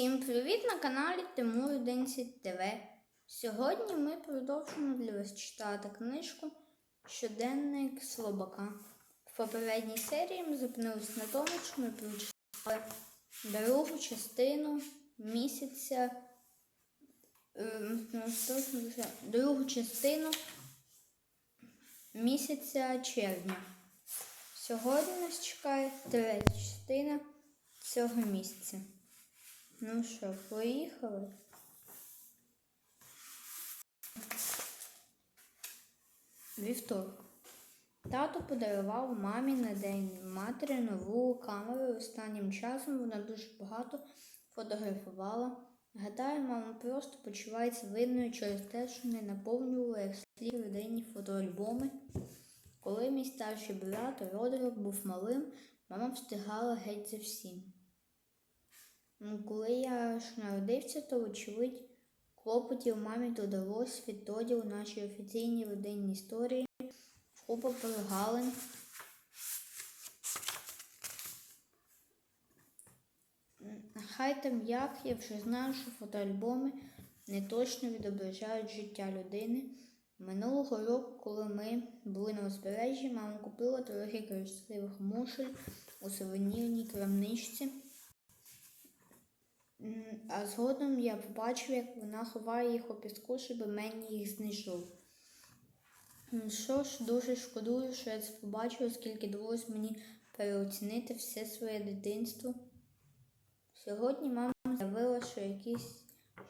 Всім привіт на каналі Тимур Денсі ТВ. Сьогодні ми продовжуємо для вас читати книжку Щоденник Слобака. В попередній серії ми зупинилися на тому, що ми прочитали другу частину місяця. ем, ну, Другу частину місяця червня. Сьогодні нас чекає третя частина цього місяця. Ну що, поїхали? Вівторок. Тато подарував мамі на день матері нову камеру. Останнім часом вона дуже багато фотографувала. Гадаю, мама просто почувається винною через те, що не наповнювала як слід родинні фотоальбоми. Коли мій старший брат Родерик був малим, мама встигала геть за всім. Ну, Коли я ж народився, то, вочевидь, клопотів мамі додалось відтоді у нашій офіційній родинній історії купа прогалин. Хай там як, я вже знаю, що фотоальбоми не точно відображають життя людини. Минулого року, коли ми були на узбережжі, мама купила трохи красивих мушель у сувенірній крамничці. А згодом я побачив, як вона ховає їх у піску, щоб мені їх знайшов. Що ж, дуже шкодую, що я це побачив, оскільки довелось мені переоцінити все своє дитинство. Сьогодні мама заявила, що якийсь,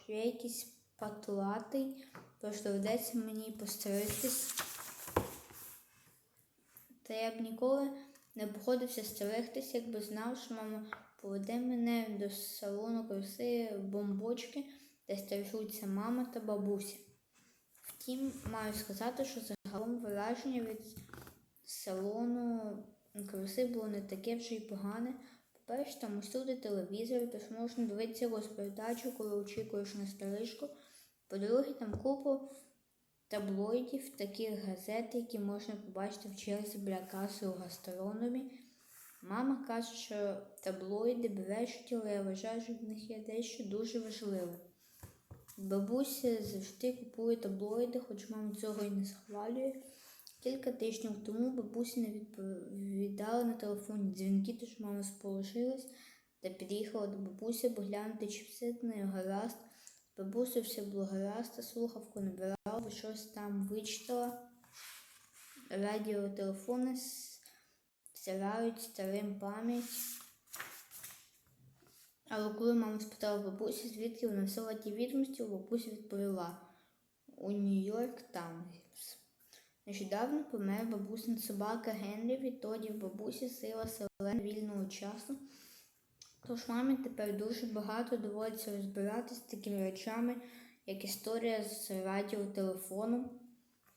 що я якийсь патлатий, тож доведеться мені постригтись. Та я б ніколи не походився стригтись, якби знав, що мама поведе мене до салону краси бомбочки, де стрижуться мама та бабуся. Втім, маю сказати, що загалом враження від салону краси було не таке вже й погане. По-перше, там усюди телевізор, тож можна дивитися розпередачу, коли очікуєш на стрижку. По-друге, там купа таблоїдів, таких газет, які можна побачити в черзі біля каси у гастрономі. Мама каже, що таблоїди брешуть, але я вважаю, що в них є дещо дуже важливе. Бабуся завжди купує таблоїди, хоч мама цього і не схвалює. Кілька тижнів тому бабуся не відповідала на телефонні дзвінки, тож мама сполошилась та під'їхала до бабусі поглянути, чи все з нею гаразд. Бабуся все було гаразд, а слухавку набирала, бо щось там вичитала. Радіотелефони с- стирають старим пам'ять. Але коли мама спитала бабусі, звідки вона взяла ті відомості, бабуся відповіла у Нью-Йорк Таймс. Нещодавно помер бабусин собака Генрі, відтоді в бабусі сила селен вільного часу. Тож мамі тепер дуже багато доводиться розбиратися з такими речами, як історія з радіотелефоном.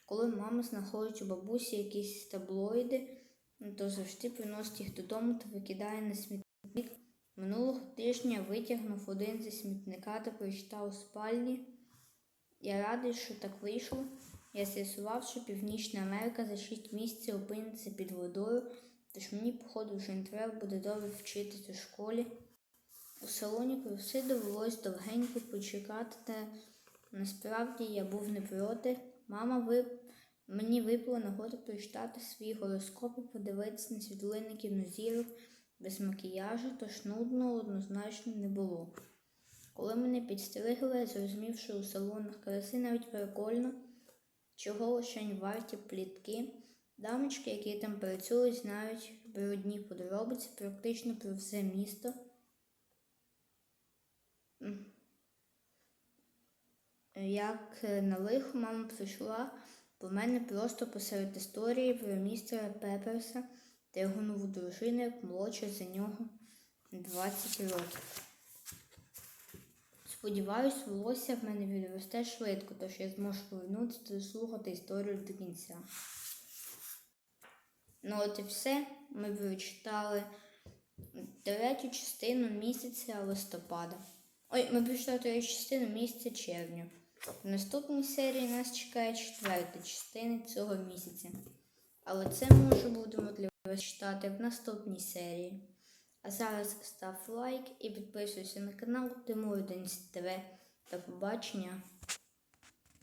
Коли мама знаходить у бабусі якісь таблоїди, то завжди приносить їх додому та викидає на смітник. Минулого тижня витягнув один зі смітника та прочитав у спальні. Я радий, що так вийшло. Я з'ясував, що Північна Америка за 6 місяців опиниться під водою, тож мені, походу, вже не треба буде добре вчитись у школі. У салоні краси довелось довгенько почекати, та насправді я був не проти. Мама ви... мені випала нагода прочитати свій гороскоп і подивитися на світлини кінозірок без макіяжу, тож нудно однозначно не було. Коли мене підстригли, я зрозумів, що у салонах краси навіть прикольно, чого лишень варті плітки. Дамочки, які там працюють, знають брудні подробиці практично про все місто. Як на лихо мама прийшла по мене просто посеред історії про містера Пеперса та його нову дружину, як молодша за нього 20 років. Сподіваюсь, волосся в мене відросте швидко, тож я зможу повернутися та дослухати історію до кінця. Ну от і все. Ми прочитали третю частину місяця листопада. Ой, ми прочитали третю частину місяця червня. В наступній серії нас чекає четверта частина цього місяця. Але це ми вже будемо для вас читати в наступній серії. А зараз став лайк і підписуйся на канал Тимур Денис ТВ. До побачення.